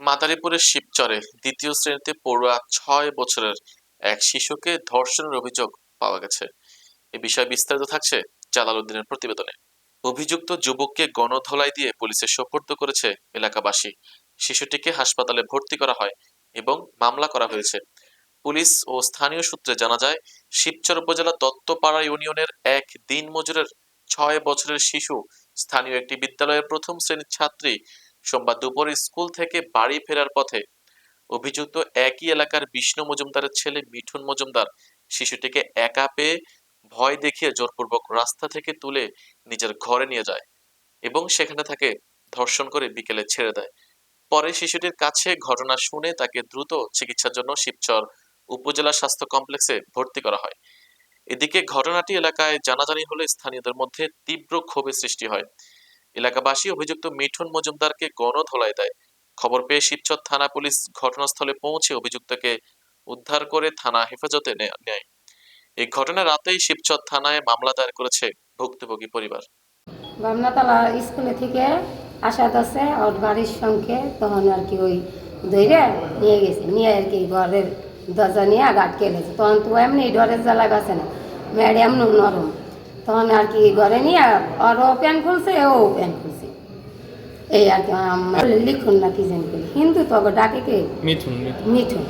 মাদারীপুরের শিবচরে দ্বিতীয় শ্রেণীতে পড়ুয়া ছয় বছরের এক শিশুকে ধর্ষণের অভিযোগ পাওয়া গেছে। এ বিষয়ে বিস্তারিত থাকছে জালাল উদ্দিনের প্রতিবেদনে। অভিযুক্ত যুবককে গণধোলাই দিয়ে পুলিশে সোপর্দ করেছে এলাকাবাসী। শিশুটিকে হাসপাতালে ভর্তি করা হয় এবং মামলা করা হয়েছে। পুলিশ ও স্থানীয় সূত্রে জানা যায়, শিবচর উপজেলা দত্তপাড়া ইউনিয়নের এক দিন মজুরের ছয় বছরের শিশু স্থানীয় একটি বিদ্যালয়ের প্রথম শ্রেণির ছাত্রী সোমবার দুপুরে স্কুল থেকে বাড়ি ফেরার পথে অভিযুক্ত একই এলাকার বিষ্ণু মজুমদারের ছেলে মিঠুন মজুমদার শিশুটিকে একা পেয়ে ভয় দেখিয়ে জোরপূর্বক রাস্তা থেকে তুলে নিজের ঘরে নিয়ে যায় এবং সেখানে তাকে ধর্ষণ করে বিকেলে ছেড়ে দেয়। পরে শিশুটির কাছে ঘটনা শুনে তাকে দ্রুত চিকিৎসার জন্য শিবচর উপজেলা স্বাস্থ্য কমপ্লেক্সে ভর্তি করা হয়। এদিকে ঘটনাটি এলাকায় জানাজানি হলে স্থানীয়দের মধ্যে তীব্র ক্ষোভের সৃষ্টি হয়। এলাকাবাসী অভিযুক্ত মিঠুন মজুমদারকে গণধোলাই দেয়। খবর পেয়ে শিবচর থানা পুলিশ ঘটনাস্থলে পৌঁছে অভিযুক্তকে উদ্ধার করে থানা হেফাজতে নেয়। এই ঘটনা রাতেই শিবচর থানায় মামলা দায়ের করেছে ভুক্তভোগী পরিবার। বামনাতলা স্কুলে থেকে আসা দশে ওর বাড়ির সঙ্গে তখন আর কি ওই ধরে নিয়ে গেছে। নিয়ে আর কি ঘরের দরজা নিয়ে আটকে গেছে। তখন তো এমনি ডরের জ্বালা গেছে না। ম্যাডাম নরম। তখন আর কি ঘরে নিয়ে ওরও প্যান খুলছে ও প্যান খুলছে। এই আর কি লিখুন না কি জানি। কিন্তু তো ডাকে কে? মিথুন মিঠুন।